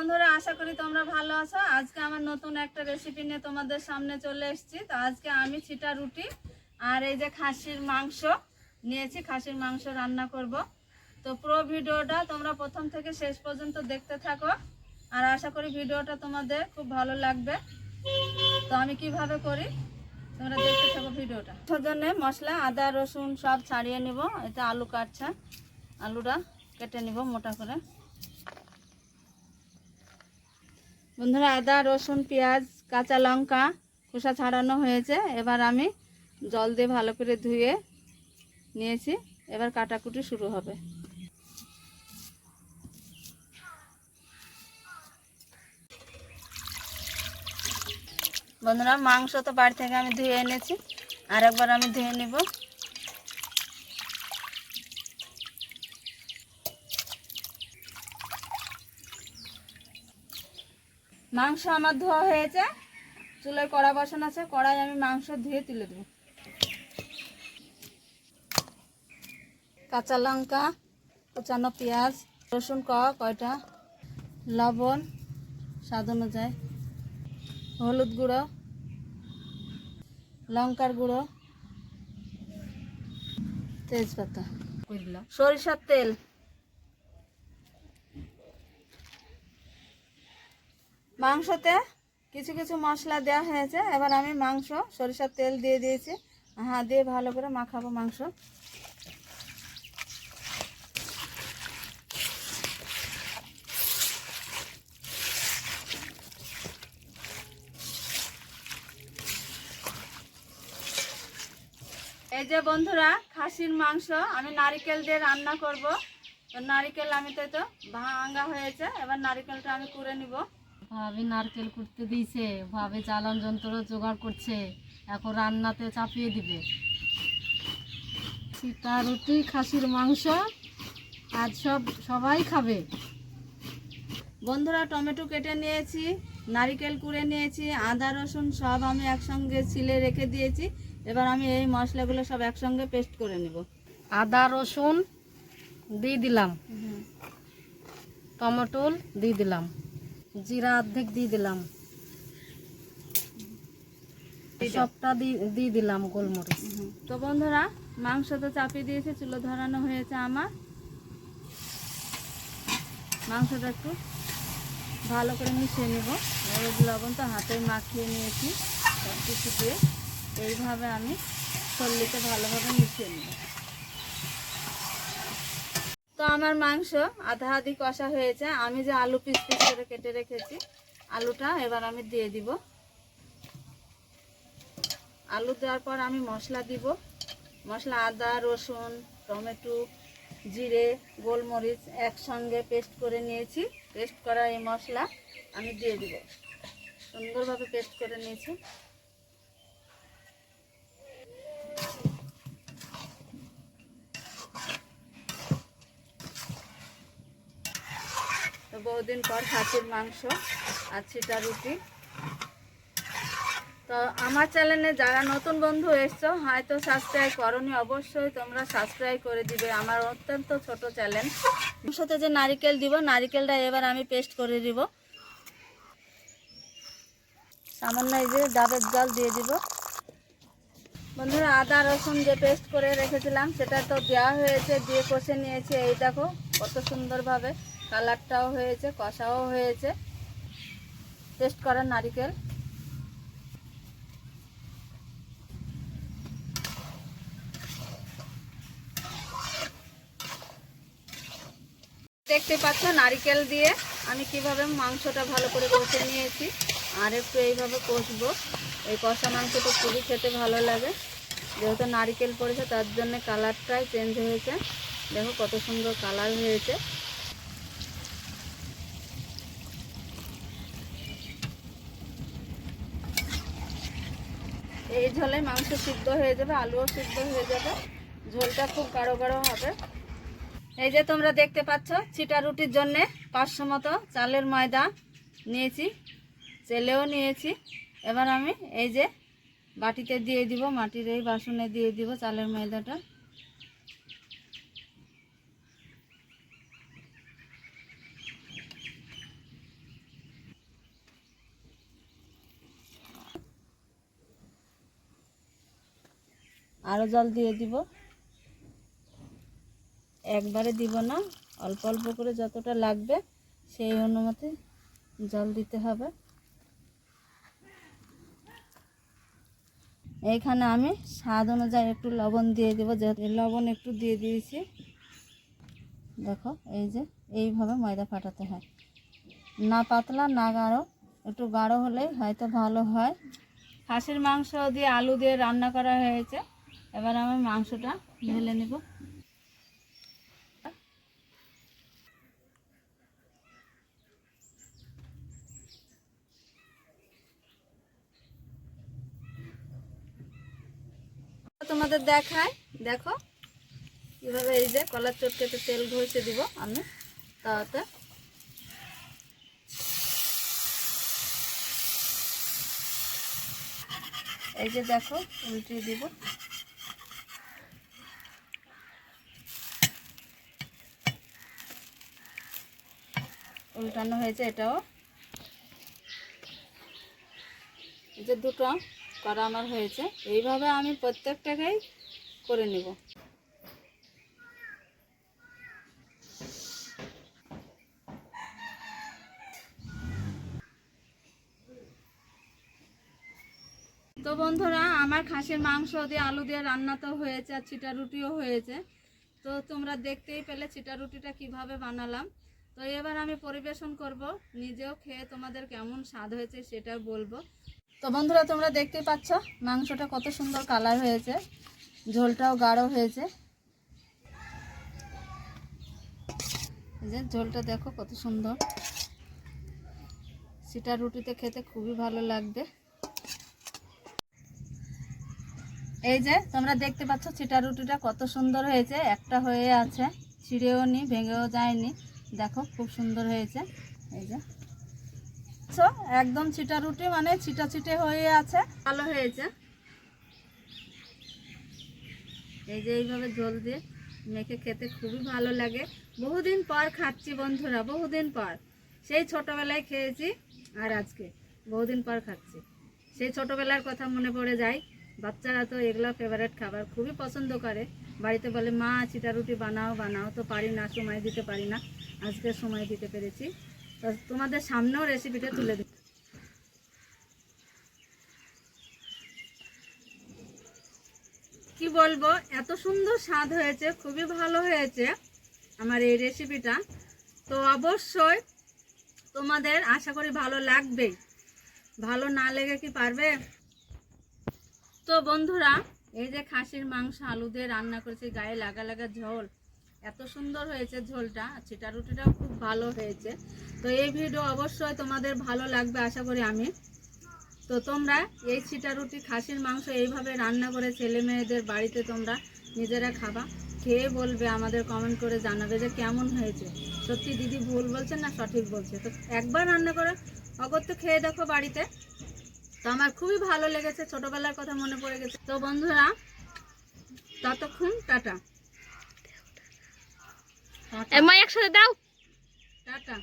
বন্ধুরা, আশা করি তোমরা ভালো আছো। আজকে আমার নতুন একটা রেসিপি নিয়ে তোমাদের সামনে চলে এসেছি। তো আজকে আমি ছিটা রুটি আর এই যে খাসির মাংস নিয়েছি। খাসির মাংস রান্না করব। তো পুরো ভিডিওটা তোমরা প্রথম থেকে শেষ পর্যন্ত দেখতে থাকো। আর আশা করি ভিডিওটা তোমাদের খুব ভালো লাগবে। তো আমি কীভাবে করি? তোমরা দেখতে থাকো ভিডিওটা। জন্য মশলা, আদা, রসুন সব ছাড়িয়ে নিব। এটা আলু কাটছে। আলুটা কেটে নিব মোটা করে। বন্ধুরা আদা, রসুন, পেঁয়াজ, কাঁচা লঙ্কা, খোসা ছাড়ানো হয়েছে। এবার আমি জল দিয়ে ভালো করে ধুয়ে নিয়েছি। এবার কাটাকুটি শুরু হবে। বন্ধুরা, মাংস তো বাড়ি থেকে আমি ধুয়ে এনেছি। আর একবার আমি ধুয়ে নিব। মাংস আমার ধোয়া হয়েছে চুলের কড়া বসানো আছে কড়াই আমি মাংস ধুয়ে তুলে দেব। কাঁচা লঙ্কা কুচানো পেঁয়াজ রসুন ক কয়টা? লবণ স্বাদ অনুযায়ী। হলুদ গুঁড়ো লঙ্কার গুঁড়ো তেজপাতা। সরিষার তেল। মাংসতে কিছু কিছু মশলা দেওয়া হয়েছে। এবার আমি মাংস, সরিষার তেল দিয়ে দিয়েছি। হাত দিয়ে ভালো করে মাখাবো মাংস। এই যে বন্ধুরা, খাসির মাংস, আমি নারিকেল দিয়ে রান্না করব। তো নারিকেল আমি তো ভাঙা হয়েছে। এবার নারিকেলটা আমি করে নিব। ভাবে নারকেল করতে দিয়েছে ভাবে জ্বালান যন্ত্র জোগাড় করছে এখন রান্নাতে চাপিয়ে দিবে। সীতা রুটি খাসির মাংস আজ সব সবাই খাবে। বন্ধুরা টমেটো কেটে নিয়েছি নারিকেল কুড়ে নিয়েছি আদা রসুন সব আমি একসঙ্গে ছিলে রেখে দিয়েছি। এবার আমি এই মশলাগুলো সব একসঙ্গে পেস্ট করে নেব। আদা রসুন দিয়ে দিলাম। টমেটোল দিয়ে দিলাম। জিরা অর্ধেক দিয়ে দিলাম। সবটা দিয়ে দিয়ে দিলাম গোলমরিচ। তো বন্ধুরা মাংস তো চাপিয়ে দিয়েছে চুলো ধরানো হয়েছে আমার। মাংসটা একটু ভালো করে মিশিয়ে নেব। হলুদ লবণ তো হাতে মাখিয়ে নিয়েছি সব কিছু দিয়ে। এইভাবে আমি সল্লিতে ভালোভাবে মিশিয়ে নেব। তো আমার মাংস আধা আধি কষা হয়েছে। আমি যে আলু পিস পিস করে কেটে রেখেছি, আলুটা এবার আমি দিয়ে দিব। আলু দেওয়ার পর আমি মশলা দিব। মশলা আদা, রসুন, টমেটো, জিরে, গোলমরিচ একসঙ্গে পেস্ট করে নিয়েছি। পেস্ট করা এই মশলা আমি দিয়ে দিব। সুন্দরভাবে পেস্ট করে নিয়েছি। বহুদিন পর খাসির মাংস আর ছিটা রুটি। তো আমার চ্যানেলে যারা নতুন বন্ধু এসছো, হয়তো সাবস্ক্রাইব করনি, অবশ্যই তোমরা সাবস্ক্রাইব করে দিবে আমার অত্যন্ত ছোট চ্যানেল সাথে যে নারিকেল দিব, নারিকেলটা এবার আমি পেস্ট করে দিব। সামান্য এই যে ডাবের জল দিয়ে দিব। বন্ধুরা, আদা, রসুন যে পেস্ট করে রেখেছিলাম, সেটা তো দেওয়া হয়েছে, দিয়ে কষে নিয়েছি, এই দেখো, কত সুন্দরভাবে। কালারটাও হয়েছে, কষাও হয়েছে। পেস্ট করা নারিকেল। দেখতে পাচ্ছ নারিকেল দিয়ে আমি কীভাবে মাংসটা ভালো করে কষে নিয়েছি। আর একটু এইভাবে কষবো। এই কষা মাংসটা খুবই খেতে ভালো লাগে। যেহেতু নারিকেল পড়েছে, তার জন্য কালারটাই চেঞ্জ হয়েছে। দেখো কত সুন্দর কালার হয়েছে। এই ঝোলে মাংস সিদ্ধ হয়ে যাবে, আলুও সিদ্ধ হয়ে যাবে। ঝোলটা খুব গাঢ় গাঢ় হবে। এই যে তোমরা দেখতে পাচ্ছ, ছিটা রুটির জন্যে পাঁচশো মতো চালের ময়দা নিয়েছি চেলেও নিয়েছি। এবার আমি এই যে বাটিতে দিয়ে দিব, মাটির এই বাসনে দিয়ে দিব চালের ময়দাটা। আরও জল দিয়ে দিব। একবারে দিব না, অল্প অল্প করে যতটা লাগবে সেই অনুমতি জল দিতে হবে। এইখানে আমি স্বাদ অনুযায়ী একটু লবণ দিয়ে দেবো, যেহেতু লবণ একটু দিয়ে দিয়েছি। দেখো, এই যে এইভাবে ময়দা ফাটাতে হয়। না পাতলা, না গাঢ়, একটু গাঢ় হলেই হয়তো ভালো হয়। খাসির মাংস দিয়ে আলু দিয়ে রান্না করা হয়েছে। এবার আমি মাংসটা ঢেলে নেব। তোমাদের দেখায়, দেখো। কীভাবে এই যে কলার চটকেতে তেল ঘষে দিব আমি তাতে এই যে দেখো, উল্টিয়ে দিব। উল্টানো হয়েছে এটাও। এই যে দুটো করা আমার হয়েছে। এইভাবে আমি প্রত্যেকটাকেই করে নেব। তো বন্ধুরা, আমার খাসির মাংস দিয়ে আলু দিয়ে রান্না তো হয়েছে আর চিটা রুটিও হয়েছে। তো তোমরা দেখতেই পেলে চিটা রুটিটা কীভাবে বানালাম। তো এবার আমি পরিবেশন করব। নিজেও খেয়ে তোমাদের কেমন স্বাদ হয়েছে সেটা বলব। তো বন্ধুরা, তোমরা দেখতেই পাচ্ছ, মাংসটা কত সুন্দর কালার হয়েছে, ঝোলটাও গাঢ় হয়েছে। যে ঝোলটা দেখো কত সুন্দর। সেটা রুটিতে খেতে খুবই ভালো লাগবে। এই যে তোমরা দেখতে পাচ্ছ চিটা রুটিটা কত সুন্দর হয়েছে, একটা হয়ে আছে, ছিঁড়েও নি, ভেঙেও যায়নি। দেখো, খুব সুন্দর হয়েছে। এই যে। একদম চিটা রুটি মানে চিটা চিটে হয়ে আছে। ভালো হয়েছে। এই যে এইভাবে জল দিয়ে মেখে খেতে খুবই ভালো লাগে। বহুদিন পর খাচ্ছি বন্ধুরা, বহুদিন পর। সেই ছোটবেলায় খেয়েছি আর আজকে বহুদিন পর খাচ্ছি। সেই ছোটবেলার কথা মনে পড়ে যায়। বাচ্চারা তো এগুলো ফেভারেট খাবার, খুবই পছন্দ করে। বাড়িতে বলে, মা চিটা রুটি বানাও বানাও। তো পারি না, সময় দিতে পারি না। আজকে সময় দিতে পেরেছি। তো তোমাদের সামনেও রেসিপিটা তুলে দিই। কি বলব, এত সুন্দর স্বাদ হয়েছে, খুবই ভালো হয়েছে আমার এই রেসিপিটা তো অবশ্যই তোমাদের আশা করি ভালো লাগবেই ভালো না লেগে কি পারবে? তো বন্ধুরা, এই যে খাসির মাংস, আলু দিয়ে রান্না করেছি, গায়ে লাগা লাগা ঝোল। এত সুন্দর হয়েছে ঝোলটা চিটা রুটিটাও খুব ভালো হয়েছে। তো এই ভিডিও অবশ্যই তোমাদের ভালো লাগবে, আশা করি আমি। তো তোমরা এই চিটা রুটি, খাসির মাংস এইভাবে রান্না করে ছেলে মেয়েদের বাড়িতে তোমরা নিজেরা খাবা। খেয়ে বলবে, আমাদের কমেন্ট করে জানাবে যে কেমন হয়েছে। সত্যি দিদি ভুল বলছে না সঠিক বলছে? তো একবার রান্না করে। অগত্য, খেয়ে দেখো বাড়িতে। তো আমার খুবই ভালো লেগেছে, ছোটবেলার কথা মনে পড়ে গেছে। তো বন্ধুরা, ততক্ষণ টাটা। টাটা একসাথে দাও। টাটা।